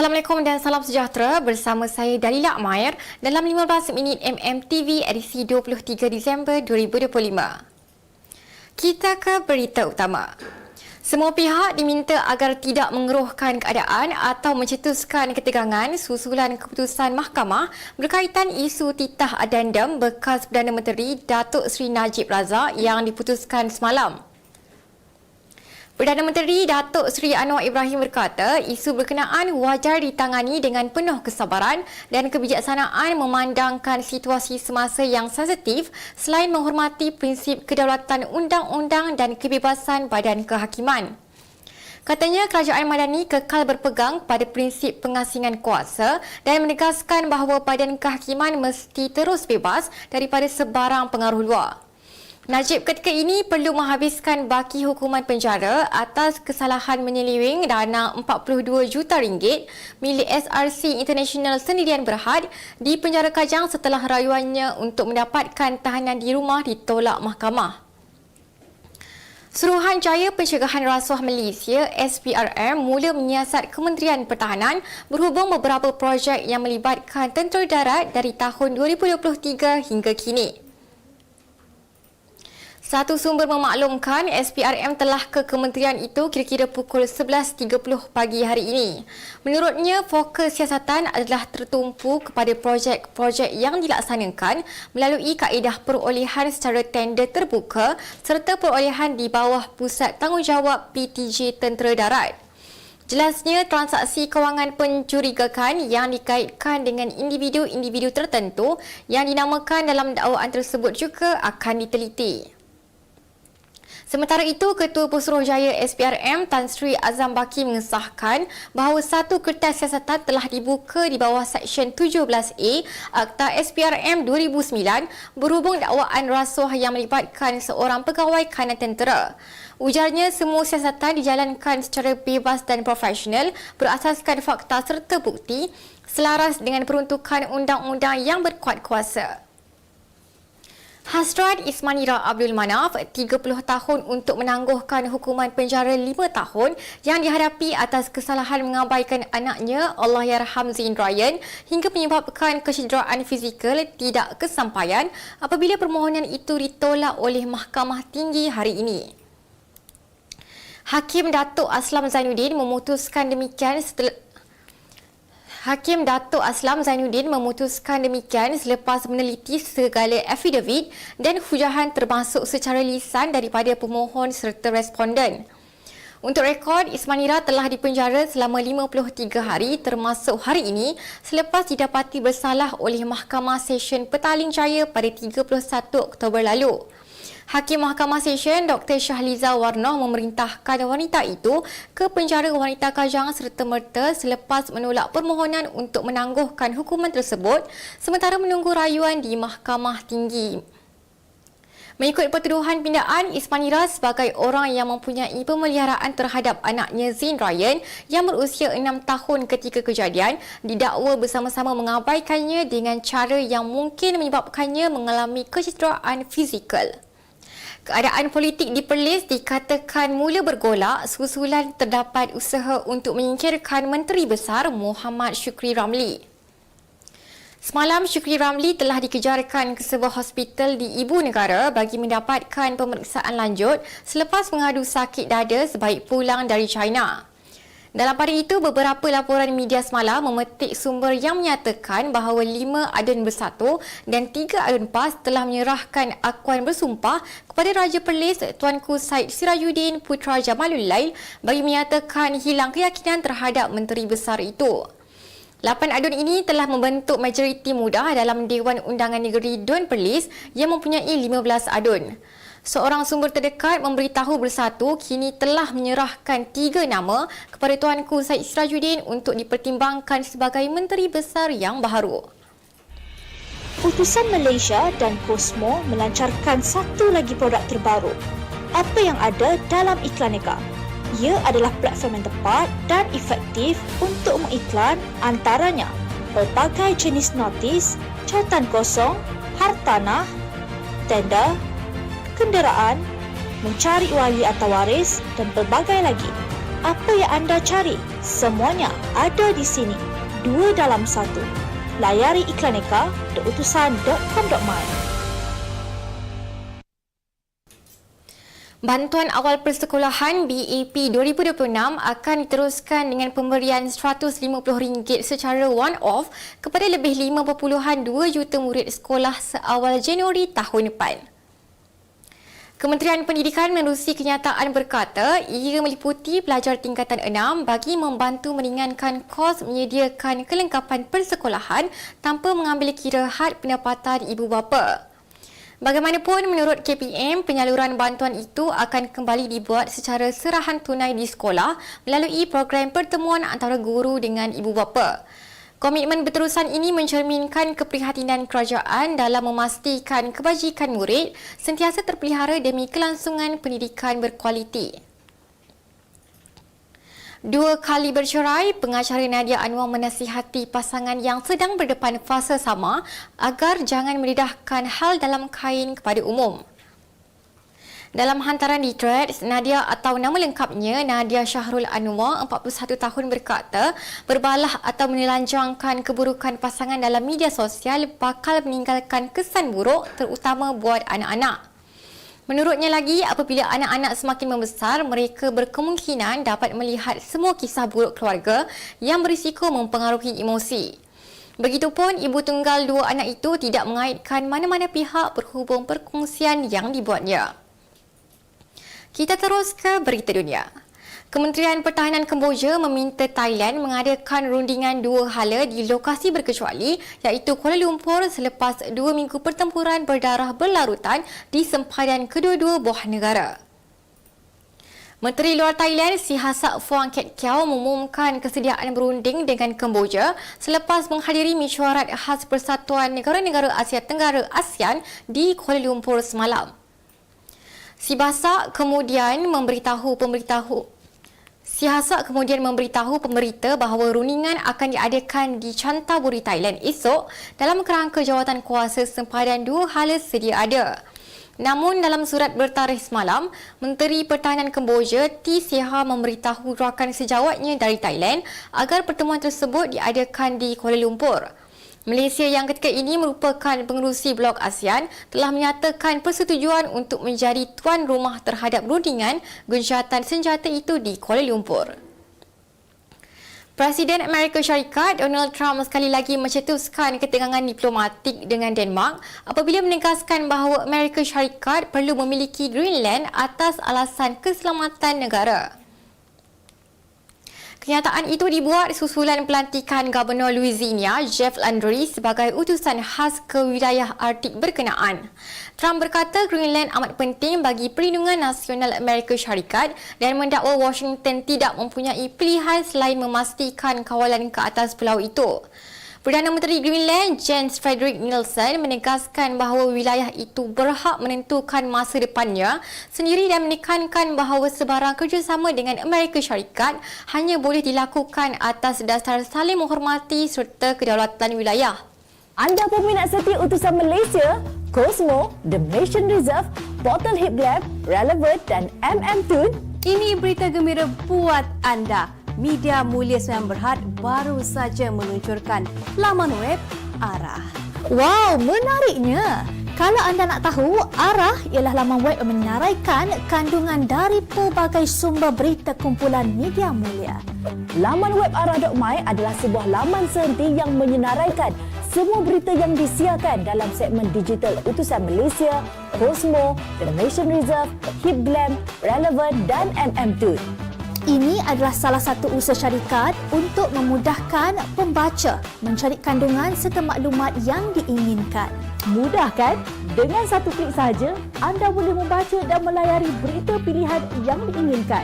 Assalamualaikum dan salam sejahtera bersama saya Dalila Amair dalam 15 minit MMTV edisi 23 Disember 2025. Kita ke berita utama. Semua pihak diminta agar tidak mengeruhkan keadaan atau mencetuskan ketegangan susulan keputusan mahkamah berkaitan isu titah adendum bekas Perdana Menteri Datuk Seri Najib Razak yang diputuskan semalam. Perdana Menteri Datuk Seri Anwar Ibrahim berkata, isu berkenaan wajar ditangani dengan penuh kesabaran dan kebijaksanaan memandangkan situasi semasa yang sensitif selain menghormati prinsip kedaulatan undang-undang dan kebebasan badan kehakiman. Katanya kerajaan Madani kekal berpegang pada prinsip pengasingan kuasa dan menegaskan bahawa badan kehakiman mesti terus bebas daripada sebarang pengaruh luar. Najib ketika ini perlu menghabiskan baki hukuman penjara atas kesalahan menyeliwing dana 42 juta ringgit milik SRC International Sendirian Berhad di penjara Kajang setelah rayuannya untuk mendapatkan tahanan di rumah ditolak mahkamah. Suruhan Jaya Pencegahan Rasuah Malaysia SPRM mula menyiasat Kementerian Pertahanan berhubung beberapa projek yang melibatkan tentera darat dari tahun 2023 hingga kini. Satu sumber memaklumkan SPRM telah ke kementerian itu kira-kira pukul 11.30 pagi hari ini. Menurutnya, fokus siasatan adalah tertumpu kepada projek-projek yang dilaksanakan melalui kaedah perolehan secara tender terbuka serta perolehan di bawah Pusat Tanggungjawab PTJ Tentera Darat. Jelasnya, transaksi kewangan pencurigakan yang dikaitkan dengan individu-individu tertentu yang dinamakan dalam dakwaan tersebut juga akan diteliti. Sementara itu, Ketua Pusuruhjaya SPRM Tan Sri Azam Baki mengesahkan bahawa satu kertas siasatan telah dibuka di bawah Seksyen 17A Akta SPRM 2009 berhubung dakwaan rasuah yang melibatkan seorang pegawai kanan tentera. Ujarnya semua siasatan dijalankan secara bebas dan profesional berasaskan fakta serta bukti selaras dengan peruntukan undang-undang yang berkuat kuasa. Hasrat Ismanira Abdul Manaf 30 tahun untuk menangguhkan hukuman penjara 5 tahun yang dihadapi atas kesalahan mengabaikan anaknya Allah Yarham Zain Ryan hingga menyebabkan kecederaan fizikal tidak kesampaian apabila permohonan itu ditolak oleh Mahkamah Tinggi hari ini. Hakim Datuk Aslam Zainuddin memutuskan demikian setelah Hakim Datuk Aslam Zainuddin memutuskan demikian selepas meneliti segala affidavit dan hujahan termasuk secara lisan daripada pemohon serta responden. Untuk rekod, Ismanira telah dipenjara selama 53 hari termasuk hari ini selepas didapati bersalah oleh Mahkamah Session Petaling Jaya pada 31 Oktober lalu. Hakim Mahkamah Session Dr. Syahliza Warnoh memerintahkan wanita itu ke penjara wanita Kajang serta merta selepas menolak permohonan untuk menangguhkan hukuman tersebut sementara menunggu rayuan di Mahkamah Tinggi. Mengikut pertuduhan pindaan, Ismanira sebagai orang yang mempunyai pemeliharaan terhadap anaknya Zain Ryan yang berusia 6 tahun ketika kejadian didakwa bersama-sama mengabaikannya dengan cara yang mungkin menyebabkannya mengalami kecederaan fizikal. Keadaan politik di Perlis dikatakan mula bergolak susulan terdapat usaha untuk menyingkirkan Menteri Besar Muhammad Syukri Ramli. Semalam, Syukri Ramli telah dikejarkan ke sebuah hospital di Ibu Negara bagi mendapatkan pemeriksaan lanjut selepas mengadu sakit dada sebaik pulang dari China. Dalam pada itu, beberapa laporan media semalam memetik sumber yang menyatakan bahawa lima adun bersatu dan tiga adun PAS telah menyerahkan akuan bersumpah kepada Raja Perlis Tuanku Said Sirajuddin Putra Jamalul Lail bagi menyatakan hilang keyakinan terhadap menteri besar itu. Lapan adun ini telah membentuk majoriti mudah dalam Dewan Undangan Negeri Dun Perlis yang mempunyai 15 adun. Seorang sumber terdekat memberitahu bersatu kini telah menyerahkan tiga nama kepada Tuanku Said Sirajuddin untuk dipertimbangkan sebagai Menteri Besar yang baharu. Putusan Malaysia dan Cosmo melancarkan satu lagi produk terbaru. Apa yang ada dalam iklan Iklaneka? Ia adalah platform yang tepat dan efektif untuk mengiklan antaranya pelbagai jenis notis, catatan kosong, hartanah, tender, kenderaan, mencari wali atau waris dan pelbagai lagi. Apa yang anda cari? Semuanya ada di sini. Dua dalam satu. Layari iklaneka theutusan.com.my Bantuan awal persekolahan BAP 2026 akan diteruskan dengan pemberian RM150 secara one-off kepada lebih 5.2 juta murid sekolah seawal Januari tahun depan. Kementerian Pendidikan menerusi kenyataan berkata ia meliputi pelajar tingkatan 6 bagi membantu meringankan kos menyediakan kelengkapan persekolahan tanpa mengambil kira had pendapatan ibu bapa. Bagaimanapun, menurut KPM, penyaluran bantuan itu akan kembali dibuat secara serahan tunai di sekolah melalui program pertemuan antara guru dengan ibu bapa. Komitmen berterusan ini mencerminkan keprihatinan kerajaan dalam memastikan kebajikan murid sentiasa terpelihara demi kelangsungan pendidikan berkualiti. Dua kali bercerai, pengacara Nadia Anwar menasihati pasangan yang sedang berdepan fasa sama agar jangan meridahkan hal dalam kain kepada umum. Dalam hantaran di Threads, Nadia atau nama lengkapnya Nadia Syahrul Anwar, 41 tahun berkata, berbalah atau menelanjangkan keburukan pasangan dalam media sosial bakal meninggalkan kesan buruk terutama buat anak-anak. Menurutnya lagi, apabila anak-anak semakin membesar, mereka berkemungkinan dapat melihat semua kisah buruk keluarga yang berisiko mempengaruhi emosi. Begitupun, ibu tunggal dua anak itu tidak mengaitkan mana-mana pihak berhubung perkongsian yang dibuatnya. Kita terus ke berita dunia. Kementerian Pertahanan Kemboja meminta Thailand mengadakan rundingan dua hala di lokasi berkecuali iaitu Kuala Lumpur selepas dua minggu pertempuran berdarah berlarutan di sempadan kedua-dua buah negara. Menteri Luar Thailand Sihasak Phuang Ket Kiao mengumumkan kesediaan berunding dengan Kemboja selepas menghadiri mesyuarat khas Persatuan Negara-Negara Asia Tenggara ASEAN di Kuala Lumpur semalam. Si Basak kemudian memberitahu pemberitahu Sihasak kemudian memberitahu pemberita bahawa rundingan akan diadakan di Chantaburi, Thailand esok dalam kerangka jawatan kuasa sempadan dua hala sedia ada. Namun dalam surat bertarikh semalam, Menteri Pertahanan Kemboja T. Seha memberitahu rakan sejawatnya dari Thailand agar pertemuan tersebut diadakan di Kuala Lumpur. Malaysia yang ketika ini merupakan pengerusi blok ASEAN telah menyatakan persetujuan untuk menjadi tuan rumah terhadap rundingan gencatan senjata itu di Kuala Lumpur. Presiden Amerika Syarikat Donald Trump sekali lagi mencetuskan ketegangan diplomatik dengan Denmark apabila menegaskan bahawa Amerika Syarikat perlu memiliki Greenland atas alasan keselamatan negara. Kenyataan itu dibuat susulan pelantikan Gubernur Louisiana Jeff Landry sebagai utusan khas ke wilayah Arktik berkenaan. Trump berkata Greenland amat penting bagi perlindungan nasional Amerika Syarikat dan mendakwa Washington tidak mempunyai pilihan selain memastikan kawalan ke atas pulau itu. Perdana Menteri Greenland Jens Frederick Nielsen menegaskan bahawa wilayah itu berhak menentukan masa depannya sendiri dan menekankan bahawa sebarang kerjasama dengan Amerika Syarikat hanya boleh dilakukan atas dasar saling menghormati serta kedaulatan wilayah. Anda peminat setia utusan Malaysia, Cosmo, The Mission Reserve, Bottle Hip Lab, Relevant dan MM Tune? Ini berita gembira buat anda. Media Mulia Sembilan Berhad baru saja meluncurkan laman web Arah. Wow, menariknya! Kalau anda nak tahu, ARAH ialah laman web yang menyenaraikan kandungan dari pelbagai sumber berita kumpulan media mulia. Laman web arah.my adalah sebuah laman sehenti yang menyenaraikan semua berita yang disiarkan dalam segmen digital Utusan Malaysia, Cosmo, The Nation Reserve, Hip Glam, Relevant dan MM Tune. Ini adalah salah satu usaha syarikat untuk memudahkan pembaca mencari kandungan serta maklumat yang diinginkan. Mudah kan? Dengan satu klik sahaja, anda boleh membaca dan melayari berita pilihan yang diinginkan.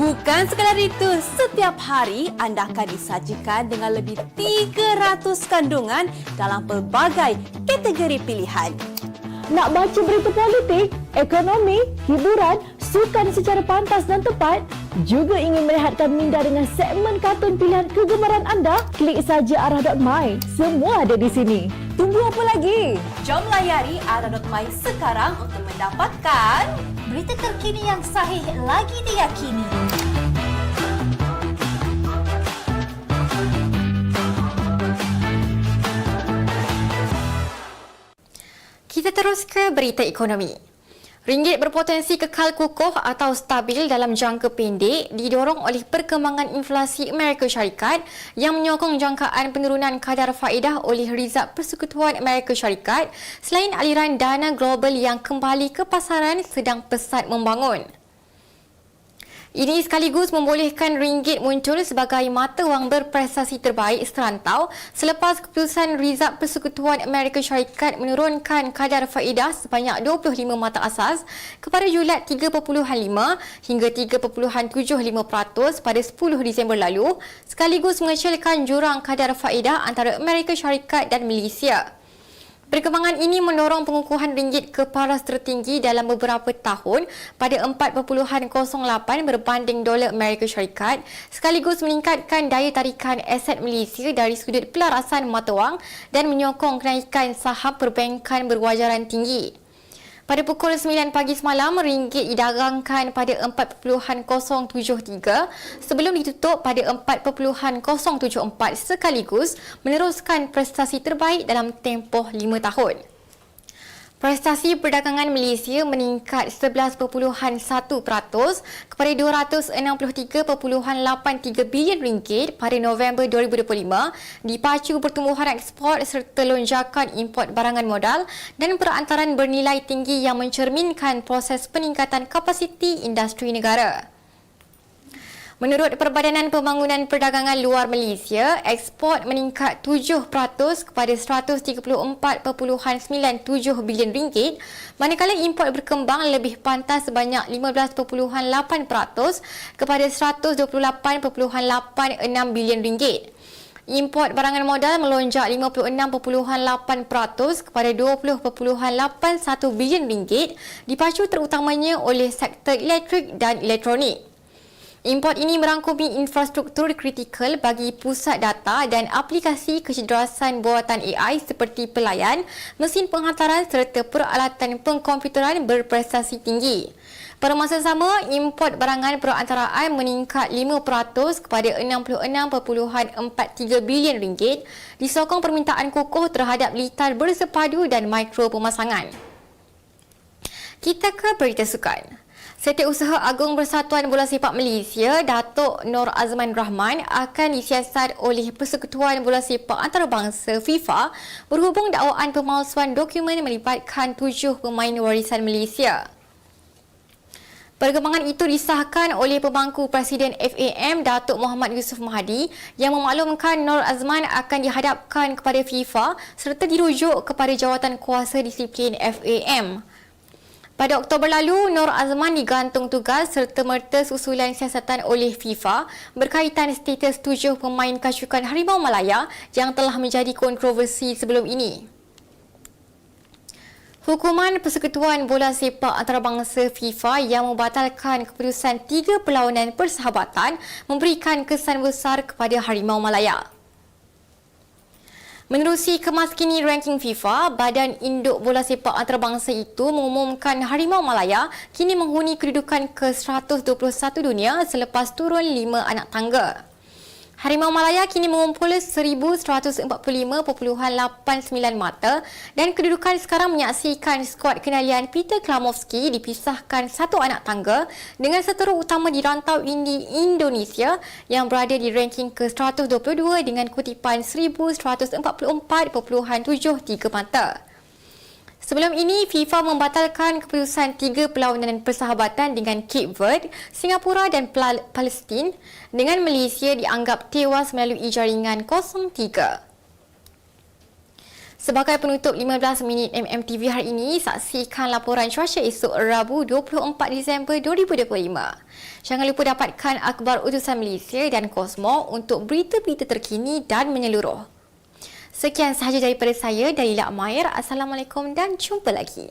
Bukan sekadar itu, setiap hari anda akan disajikan dengan lebih 300 kandungan dalam pelbagai kategori pilihan. Nak baca berita politik, ekonomi, hiburan, sukan secara pantas dan tepat? Juga ingin melihatkan minda dengan segmen kartun pilihan kegemaran anda? Klik saja arah.my. Semua ada di sini. Tunggu apa lagi? Jom layari arah.my sekarang untuk mendapatkan berita terkini yang sahih lagi diyakini. Kita terus ke berita ekonomi. Ringgit berpotensi kekal kukuh atau stabil dalam jangka pendek didorong oleh perkembangan inflasi Amerika Syarikat yang menyokong jangkaan penurunan kadar faedah oleh Rizab Persekutuan Amerika Syarikat selain aliran dana global yang kembali ke pasaran sedang pesat membangun. Ini sekaligus membolehkan ringgit muncul sebagai mata wang berprestasi terbaik serantau selepas keputusan Rizab Persekutuan Amerika Syarikat menurunkan kadar faedah sebanyak 25 mata asas kepada julat 3.5 hingga 3.75% pada 10 Disember lalu sekaligus mengecilkan jurang kadar faedah antara Amerika Syarikat dan Malaysia. Perkembangan ini mendorong pengukuhan ringgit ke paras tertinggi dalam beberapa tahun pada 4.08 berbanding dolar Amerika Syarikat sekaligus meningkatkan daya tarikan aset Malaysia dari sudut pelarasan mata wang dan menyokong kenaikan saham perbankan berwajaran tinggi. Pada pukul 9 pagi semalam, ringgit didagangkan pada 4.073 sebelum ditutup pada 4.074 sekaligus meneruskan prestasi terbaik dalam tempoh 5 tahun. Prestasi perdagangan Malaysia meningkat 11.1% kepada 263.83 bilion ringgit pada November 2025 dipacu pertumbuhan ekspor serta lonjakan import barangan modal dan perantaran bernilai tinggi yang mencerminkan proses peningkatan kapasiti industri negara. Menurut Perbadanan Pembangunan Perdagangan Luar Malaysia, ekspor meningkat 7% kepada 134.97 bilion ringgit, manakala import berkembang lebih pantas sebanyak 15.8% kepada 128.86 bilion ringgit. Import barangan modal melonjak 56.8% kepada 20.81 bilion ringgit dipacu terutamanya oleh sektor elektrik dan elektronik. Import ini merangkumi infrastruktur kritikal bagi pusat data dan aplikasi kecederaan buatan AI seperti pelayan, mesin penghantaran serta peralatan pengkomputeran berprestasi tinggi. Pada masa sama, import barangan perantaraan meningkat 5% kepada 66.43 bilion ringgit disokong permintaan kukuh terhadap litar bersepadu dan mikro pemasangan. Kita ke berita sukan. Setiausaha Agung Persatuan Bola Sepak Malaysia, Datuk Nur Azman Rahman akan disiasat oleh Persekutuan Bola Sepak Antarabangsa FIFA berhubung dakwaan pemalsuan dokumen melibatkan tujuh pemain warisan Malaysia. Perkembangan itu disahkan oleh pemangku Presiden FAM Datuk Muhammad Yusof Mahdi yang memaklumkan Nur Azman akan dihadapkan kepada FIFA serta dirujuk kepada jawatan kuasa disiplin FAM. Pada Oktober lalu, Nur Azman digantung tugas serta merta susulan siasatan oleh FIFA berkaitan status tujuh pemain kasukan Harimau Malaya yang telah menjadi kontroversi sebelum ini. Hukuman Persekutuan Bola Sepak Antarabangsa FIFA yang membatalkan keputusan tiga perlawanan persahabatan memberikan kesan besar kepada Harimau Malaya. Menerusi kemaskini ranking FIFA, Badan Induk Bola Sepak Antarabangsa itu mengumumkan Harimau Malaya kini menghuni kedudukan ke-121 dunia selepas turun lima anak tangga. Harimau Malaya kini mengumpul 1145.89 mata dan kedudukan sekarang menyaksikan skuad kenalian Peter Klamovski dipisahkan satu anak tangga dengan seterus utama di rantau Indi Indonesia yang berada di ranking ke-122 dengan kutipan 1144.73 mata. Sebelum ini, FIFA membatalkan keputusan tiga perlawanan persahabatan dengan Cape Verde, Singapura dan Palestin dengan Malaysia dianggap tewas melalui jaringan 03. Sebagai penutup 15 minit MMTV hari ini, saksikan laporan cuaca esok Rabu 24 Disember 2025. Jangan lupa dapatkan akhbar utusan Malaysia dan Kosmo untuk berita-berita terkini dan menyeluruh. Sekian sahaja daripada saya, Dalila Amair. Assalamualaikum dan jumpa lagi.